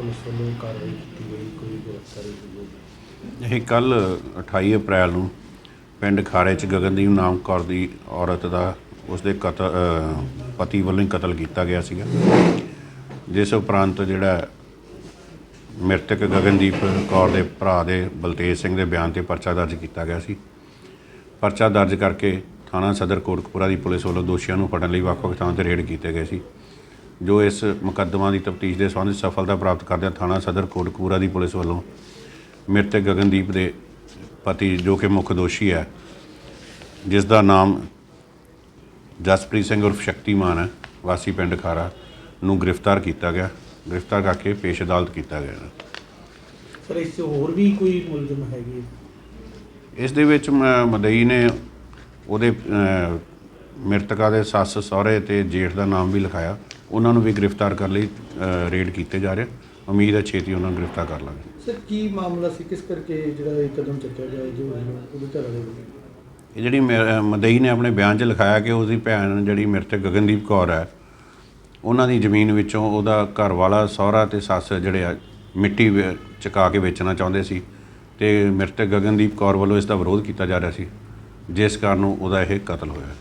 Police ਵੱਲੋਂ ਕਾਰਵਾਈ ਕੀਤੀ ਗਈ ਕੋਈ ਗ੍ਰਿਫਤਾਰੀ ਹੋਈ। ਇਹ ਕੱਲ 28 ਅਪ੍ਰੈਲ ਨੂੰ ਪਿੰਡ ਖਾਰੇ ਚ ਗਗਨਦੀਪ ਨਾਮ ਕੌਰ ਦੀ ਔਰਤ ਦਾ ਉਸਦੇ ਕਤਲ ਅ, ਪਤੀ ਵੱਲੋਂ ਹੀ ਕਤਲ ਕੀਤਾ ਗਿਆ ਸੀਗਾ। ਜਿਸ ਉਪਰੰਤ ਜਿਹੜਾ ਮ੍ਰਿਤਕ ਗਗਨਦੀਪ ਕੌਰ ਦੇ ਭਰਾ ਦੇ ਬਲਤੇਜ ਸਿੰਘ ਦੇ ਬਿਆਨ ਤੇ ਪਰਚਾ ਦਰਜ ਕੀਤਾ ਗਿਆ ਸੀ। ਪਰਚਾ ਦਰਜ ਕਰਕੇ ਥਾਣਾ ਸਦਰ ਕੋਟਕਪੂਰਾ ਦੀ ਪੁਲਿਸ ਵੱਲੋਂ ਦੋਸ਼ੀਆਂ ਨੂੰ ਫੜਨ ਲਈ ਵੱਖ-ਵੱਖ ਥਾਵਾਂ ਤੇ ਰੇਡ ਕੀਤੇ ਗਏ ਸੀ। ਜੋ ਇਸ ਮੁਕੱਦਮਾ ਦੀ ਤਫਤੀਸ਼ ਦੇ ਸੰਬੰਧ ਵਿੱਚ ਸਫਲਤਾ ਪ੍ਰਾਪਤ ਕਰਦਿਆਂ ਥਾਣਾ ਸਦਰ ਕੋਟਕਪੂਰਾ ਦੀ ਪੁਲਿਸ ਵੱਲੋਂ ਮ੍ਰਿਤਕ ਗਗਨਦੀਪ ਦੇ ਪਤੀ ਜੋ ਕਿ ਮੁੱਖ ਦੋਸ਼ੀ ਹੈ ਜਿਸ ਦਾ ਨਾਮ ਜਸਪ੍ਰੀਤ ਸਿੰਘ ਉਰਫ ਸ਼ਕਤੀਮਾਨ ਹੈ ਵਾਸੀ ਪਿੰਡ ਖਾਰਾ ਨੂੰ ਗ੍ਰਿਫਤਾਰ ਕੀਤਾ ਗਿਆ। ਗ੍ਰਿਫਤਾਰ ਕਰਕੇ ਪੇਸ਼ ਅਦਾਲਤ ਕੀਤਾ ਗਿਆ ਸਰ ਇਸ ਹੋਰ ਵੀ ਕੋਈ ਮੁਲਜ਼ਮ ਹੈਗੇ ਇਸ ਦੇ ਵਿੱਚ ਮ- ਮਦਈ ਨੇ ਉਹਦੇ ਮ੍ਰਿਤਕਾ ਦੇ ਸੱਸ ਸਹੁਰੇ ਤੇ ਜੇਠ ਦਾ ਨਾਮ ਵੀ ਲਿਖਾਇਆ। ਉਹਨਾਂ ਨੂੰ ਵੀ ਗ੍ਰਿਫਤਾਰ ਕਰਨ ਲਈ ਰੇਡ ਕੀਤੇ ਜਾ ਰਹੇ। ਉਮੀਦ ਹੈ ਛੇਤੀ ਉਹਨਾਂ ਨੂੰ ਗ੍ਰਿਫਤਾਰ ਕਰ ਲਾਂਗੇ। ਸਰ ਕੀ ਮਾਮਲਾ ਸੀ? ਕਿਸ ਕਰਕੇ ਜਿਹੜਾ ਇਹ ਕਦਮ ਚੱਕਿਆ ਗਿਆ ਜੋ ਉਹਦੇ ਘਰ ਵਾਲੇ ਇਹ ਜਿਹੜੀ ਮਦਈ ਨੇ ਆਪਣੇ ਬਿਆਨ 'ਚ ਲਿਖਾਇਆ ਕਿ ਉਹਦੀ ਭੈਣ ਜਿਹੜੀ ਮ੍ਰਿਤਕ ਗਗਨਦੀਪ ਕੌਰ ਹੈ ਉਹਨਾਂ ਦੀ ਜ਼ਮੀਨ ਵਿੱਚੋਂ ਉਹਦਾ ਘਰ ਵਾਲਾ ਸਹੁਰਾ ਤੇ ਸੱਸ ਜਿਹੜੇ ਆ ਮਿੱਟੀ ਚੁਕਾ ਕੇ ਵੇਚਣਾ ਚਾਹੁੰਦੇ ਸੀ ਤੇ ਮ੍ਰਿਤਕ ਗਗਨਦੀਪ ਕੌਰ ਵੱਲੋਂ ਇਸ ਦਾ ਵਿਰੋਧ ਕੀਤਾ ਜਾ ਰਿਹਾ ਸੀ ਜਿਸ ਕਾਰਨ ਉਹਦਾ ਇਹ ਕਤਲ ਹੋਇਆ।